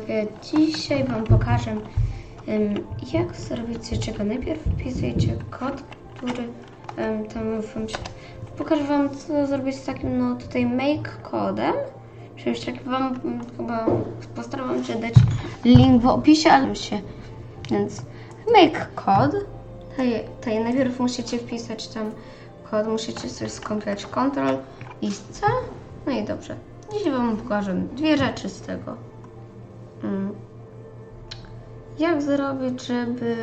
widzowie, dzisiaj Wam pokażę jak zrobić coś czego. Najpierw wpisujecie kod, który tam wam się... Pokażę Wam co zrobić z takim no tutaj make kodem. Czymś tak Wam mm, chyba postaram się dać link w opisie, ale się... Więc make kod. Tutaj, tutaj najpierw musicie wpisać tam kod, musicie sobie skompilać Ctrl i C. No i dobrze. Dzisiaj Wam pokażę dwie rzeczy z tego. Mm. Jak zrobić, żeby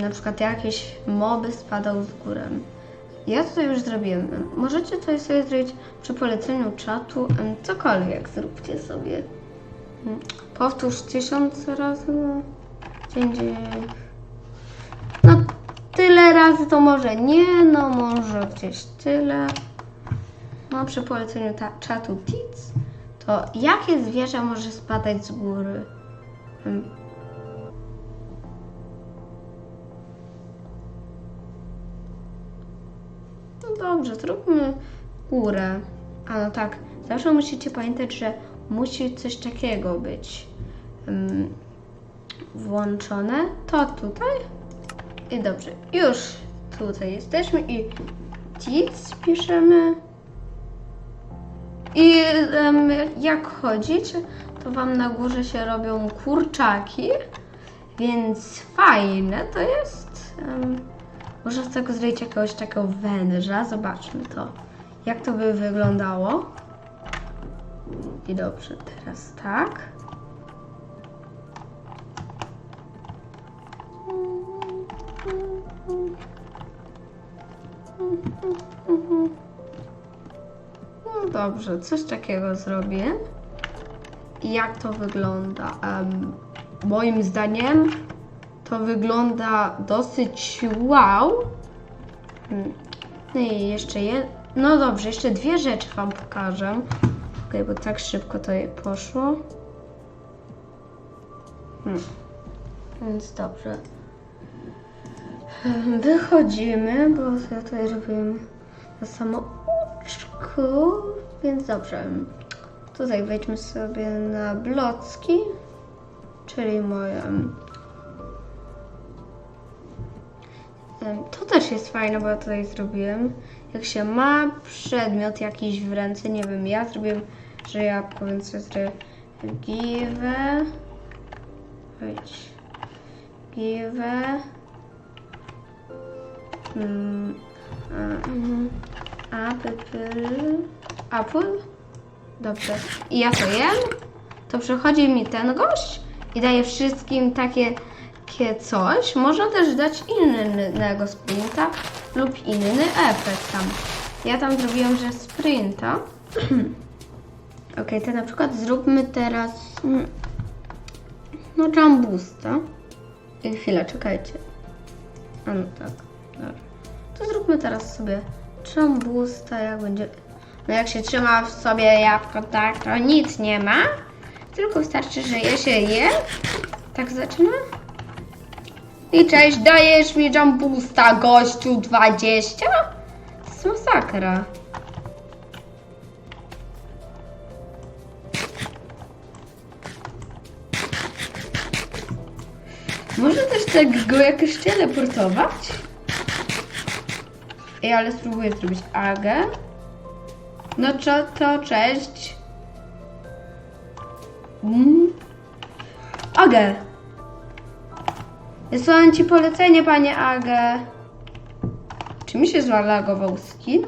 na przykład jakieś moby spadały z górę. Ja tutaj już zrobiłem. Możecie tutaj sobie zrobić przy poleceniu czatu cokolwiek zróbcie sobie. Mm. Powtórz tysiąc razy. Dzień. No tyle razy to może nie, no może gdzieś tyle. No przy poleceniu czatu TIC to jakie zwierzę może spadać z góry? Hmm. No dobrze, zróbmy górę. A no tak, zawsze musicie pamiętać, że musi coś takiego być mm, włączone. To tutaj. I dobrze, już tutaj jesteśmy i TIC piszemy. I jak chodzić, to Wam na górze się robią kurczaki, więc fajne to jest. Może z tego zrobić jakiegoś takiego węża, zobaczmy to, jak to by wyglądało. I dobrze, teraz tak. Dobrze, coś takiego zrobię. I jak to wygląda? Em, moim zdaniem to wygląda dosyć wow. Mm. No i jeszcze je... No dobrze, jeszcze dwie rzeczy Wam pokażę. Okej, bo tak szybko to je poszło. Hmm. Więc dobrze. Wychodzimy, bo ja tutaj robiłem na samouczku, więc dobrze. Tutaj wejdźmy sobie na blocki, czyli moje. To też jest fajne, bo ja tutaj zrobiłem. Jak się ma przedmiot jakiś w ręce, nie wiem, ja zrobiłem, że ja powiem sobie give, wejdź, give, mm, a, mhm. Apple. Apple? Dobrze. I ja to jem, to przychodzi mi ten gość i daje wszystkim takie, takie coś. Można też dać innego sprinta lub inny efekt tam. Ja tam zrobiłam, że sprinta. ok, to na przykład zróbmy teraz mm, no jumbusta. I chwilę, czekajcie. A no tak, dobra. To zróbmy teraz sobie jumbusta, jak będzie... No jak się trzyma w sobie jabłko tak, to nic nie ma. Tylko wystarczy, że je się je. Tak zaczyna. I cześć, dajesz mi jumbusta, gościu 20? To jest masakra. Może też tak go jakoś teleportować? Ej, ale spróbuję zrobić Agę. No co to, cześć. Mm. Agę. Wysłałem ci polecenie, panie Agę. Czy mi się zalagował skin?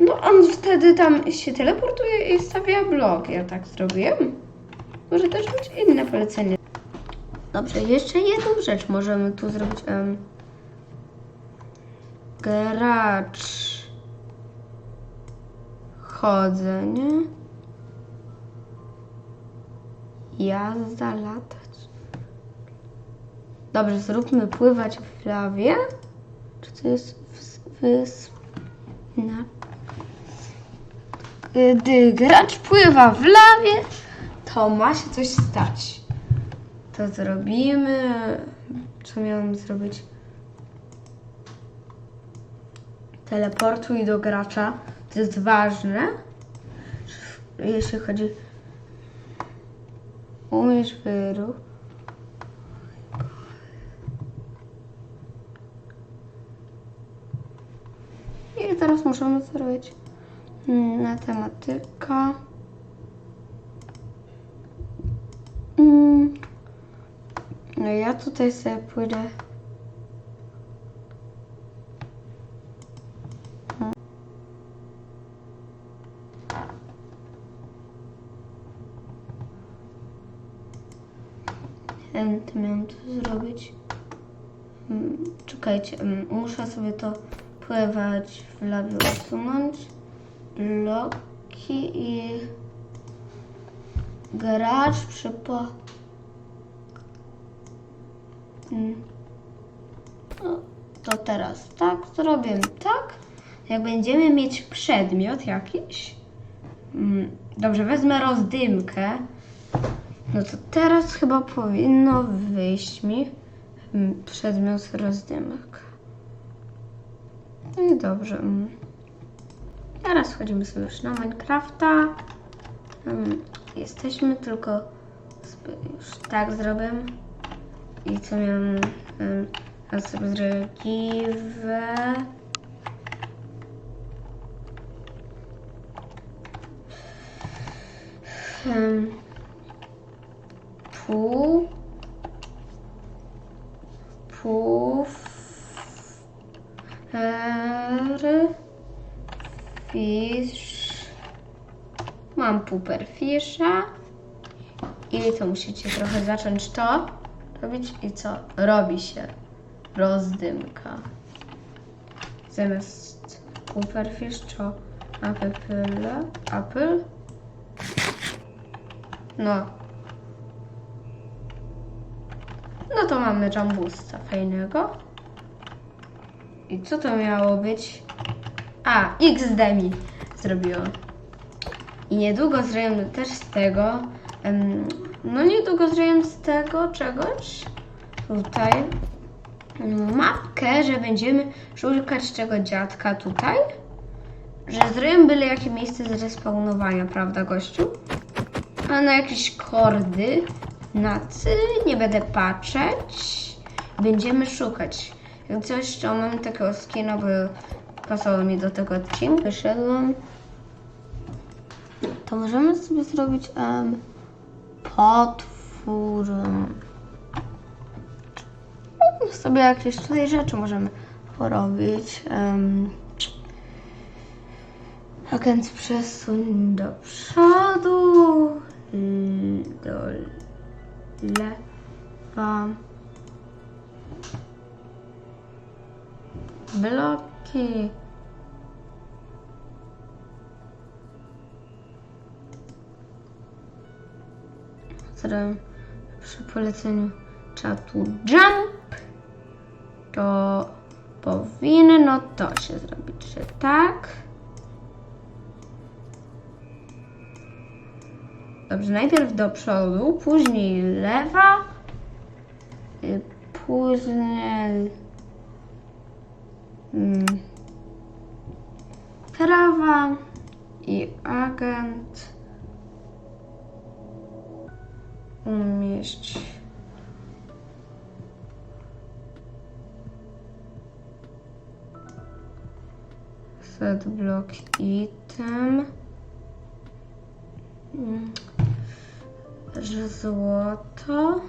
No on wtedy tam się teleportuje i stawia blok. Ja tak zrobiłem. Może też być inne polecenie. Dobrze, jeszcze jedną rzecz możemy tu zrobić. em, gracz. Chodzenie. Jazda, latać. Dobrze, zróbmy pływać w lawie. Czy to jest wys... wys... Na... Gdy gracz pływa w lawie, to ma się coś stać. To zrobimy. Co miałam zrobić? Teleportuj do gracza. To jest ważne. jeśli chodzi umiesz wyruch. I teraz możemy zrobić matematyka. Mm. No ja tutaj sobie pójdę. Em, To miałam to zrobić. Mm, Czekajcie, em, muszę sobie to pływać w lawie usunąć. Bloki i gracz przypo... Mm. No, to teraz tak zrobimy, tak? Jak będziemy mieć przedmiot jakiś, mm, dobrze, wezmę rozdymkę, no to teraz chyba powinno wyjść mi mm, przedmiot rozdymek. No i dobrze. mm. Teraz wchodzimy sobie już na Minecrafta. Mm, Jesteśmy tylko już tak zrobię. I co miałem mm, teraz sobie zrobię give. Um, pół pół r. Fish mam puperfisza i to musicie trochę zacząć to robić. I co? Robi się rozdymka. Zamiast puperfish to apple apple. No No to mamy jambusta fajnego. I co to miało być? A, XD mi zrobiło. I niedługo zrobimy też z tego, em, no niedługo zrobimy z tego czegoś, tutaj, mapkę, że będziemy szukać tego dziadka tutaj, że zrobimy byle jakie miejsce zrespawnowania, prawda gościu? A na jakieś kordy, na ty nie będę patrzeć. Będziemy szukać. Jak coś, to mam takiego skina, bo pasowało mi do tego odcinka. Wyszedłem. To możemy sobie zrobić um, potwór. No, sobie jakieś tutaj rzeczy możemy porobić. Um, Agent przesuń do przodu, l- do lewa. Bloki. Zrobię przy poleceniu czatu jump. To powinno to się zrobić, że tak. Dobrze, najpierw do przodu, później lewa, y, później mm, prawa i agent umieść. Set block item. Mm. Że złoto.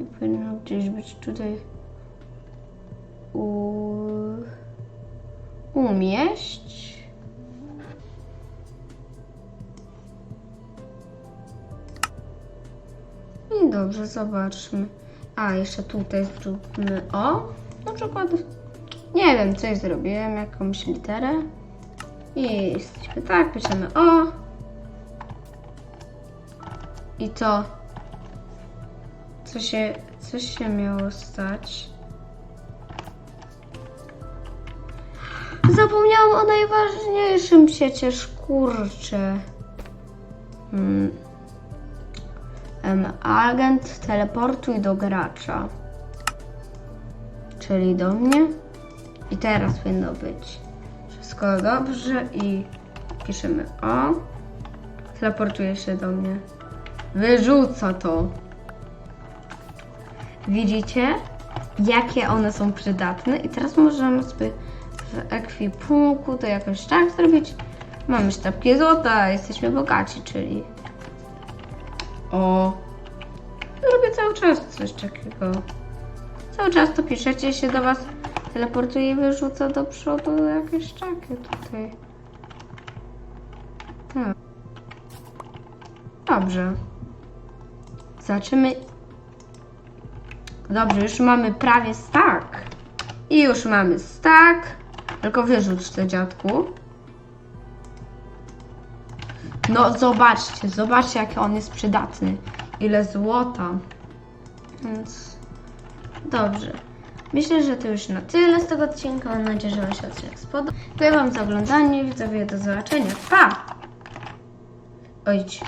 I powinno gdzieś być tutaj u... umieść. I dobrze, zobaczmy. A, jeszcze tutaj zróbmy O. Na przykład, nie wiem, coś zrobiłem, jakąś literę. I jesteśmy tak, piszemy O. I to. Co się, co się miało stać? Zapomniałam o najważniejszym przecież, kurczę. Hmm. Agent teleportuj do gracza. Czyli do mnie. I teraz powinno być, Wszystko dobrze i piszemy o. Teleportuje się do mnie. Wyrzuca to. Widzicie, jakie one są przydatne? I teraz możemy sobie w ekwipunku to jakoś tak zrobić. Mamy sztabki złota, jesteśmy bogaci, czyli... O! Robię cały czas coś takiego. Cały czas to piszecie się do was, teleportuje i wyrzuca do przodu jakieś takie tutaj. Tak. Dobrze. Zobaczymy. Dobrze, już mamy prawie stack. I już mamy stack. Tylko wyrzuć to dziadku. No zobaczcie, zobaczcie jaki on jest przydatny. Ile złota. Więc dobrze. Myślę, że to już na tyle z tego odcinka. Mam nadzieję, że Wam się odcinek spodobał. Dziękuję Wam za oglądanie. Widzowie, do zobaczenia. Pa! Ojdź.